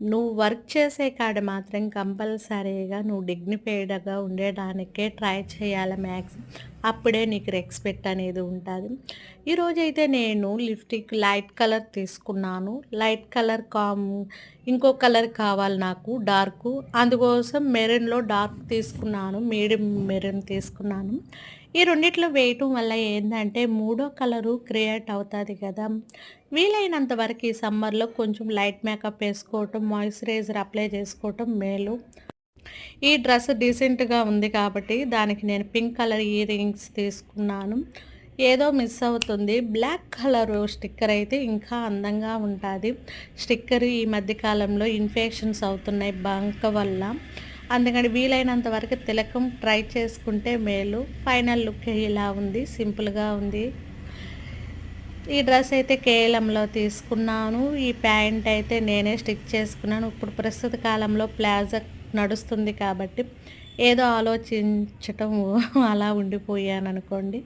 నువ్వు వర్క్ చేసే కాడ మాత్రం కంపల్సరీగా నువ్వు డిగ్నిఫైడ్‌గా ఉండడానికే ట్రై చేయాలి మ్యాక్సిమం. అప్పుడే నీకు రెస్పెక్ట్ అనేది ఉంటది. ఈరోజైతే నేను లిప్‌స్టిక్ లైట్ కలర్ తీసుకున్నాను. లైట్ కలర్ కామ్ ఇంకో కలర్ కావాలి నాకు డార్క్ అందుకోసం మెరూన్‌లో డార్క్ తీసుకున్నాను. మీడియం మెరూన్ తీసుకున్నాను. ఈ రెండిట్లో వేయటం వల్ల ఏంటంటే మూడో కలరు క్రియేట్ అవుతుంది కదా! వీలైనంత వరకు ఈ సమ్మర్‌లో కొంచెం లైట్ మేకప్ వేసుకోవటం మాయిశ్చరైజర్ అప్లై చేసుకోవటం మేలు. ఈ డ్రెస్ డీసెంట్‌గా ఉంది కాబట్టి దానికి నేను పింక్ కలర్ ఇయర్ రింగ్స్ తీసుకున్నాను. ఏదో మిస్ అవుతుంది. బ్లాక్ కలరు స్టిక్కర్ అయితే ఇంకా అందంగా ఉంటుంది స్టిక్కర్ ఈ మధ్య కాలంలో ఇన్ఫెక్షన్స్ అవుతున్నాయి బంక వల్ల. అందుకని వీలైనంత వరకు తిలకం ట్రై చేసుకుంటే మేలు. ఫైనల్ లుక్ ఇలా ఉంది. సింపుల్‌గా ఉంది. ఈ డ్రెస్ అయితే కేఎలంలో తీసుకున్నాను. ఈ ప్యాంట్ అయితే నేనే స్టిచ్ చేసుకున్నాను. ఇప్పుడు ప్రస్తుత కాలంలో ప్లాజా నడుస్తుంది కాబట్టి ఏదో ఆలోచించటం అలా ఉండిపోయాను అనుకోండి